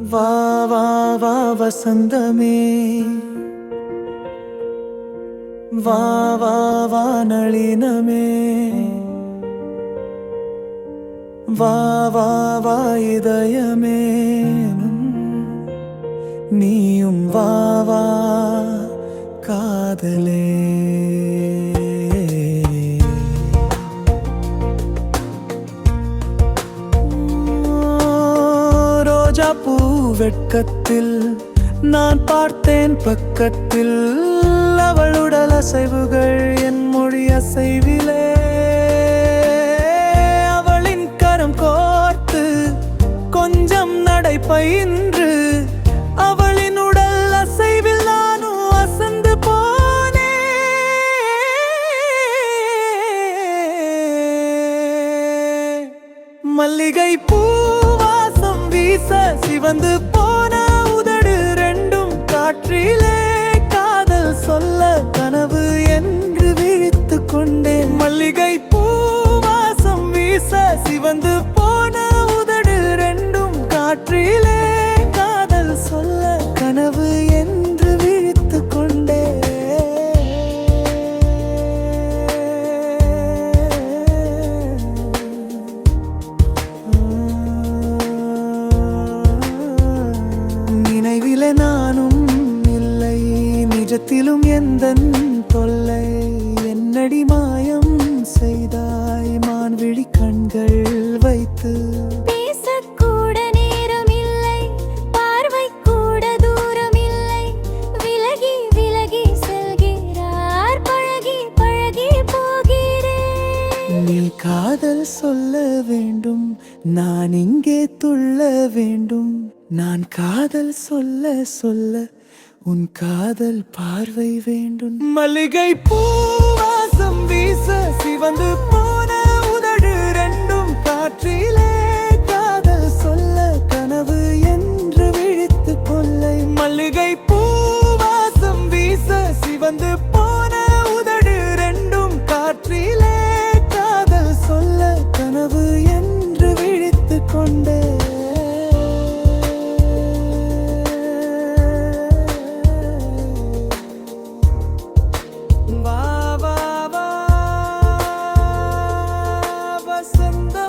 വാ വാ വാ വസന്തമേ. വാ വാ വാ നളിനമേ. വാ വാ വാ ഇതയമേ നീയും വാ വാ കാതലേ. ചാപ്പൂ வெட்கத்தில் நான் பார்த்தேன் பக்கத்தில் அவள் உடல் அசைவுகள் என் மொழி அசைவிலே. அவளின் கரம் கோர்த்து கொஞ்சம் நடை பயின்று அவளின் உடல் அசைவில் நானும் அசந்து போனே. மல்லிகை பூ வீச சிவந்து போன உதடு ரெண்டும் காற்றிலே. காதல் சொல்ல கனவு என்று விழித்து கொண்டேன். மல்லிகை பூவாசம் வீச சிவந்து நிஜத்திலும் எந்த தொல்லை? என்னடி மாயம் செய்தாய்? மான்விழி கண்கள் வைத்து. பேசக்கூட நேரம் இல்லை பார்வை கூட தூரம் இல்லை விலகி விலகி செல்கிறார். பழகி பழகி போகிறேன். நீ காதல் சொல்ல வேண்டும். நான் இங்கே துள்ள வேண்டும். நான் காதல் சொல்ல சொல்ல உன் காதல் பார்வை வேண்டும். மல்லிகை பூவாசம் வீச சிவந்து போன உதடு ரெண்டும் காற்றிலே. காதல் சொல்ல கனவு என்று விழித்து கொள்ளை. மல்லிகை பூ senden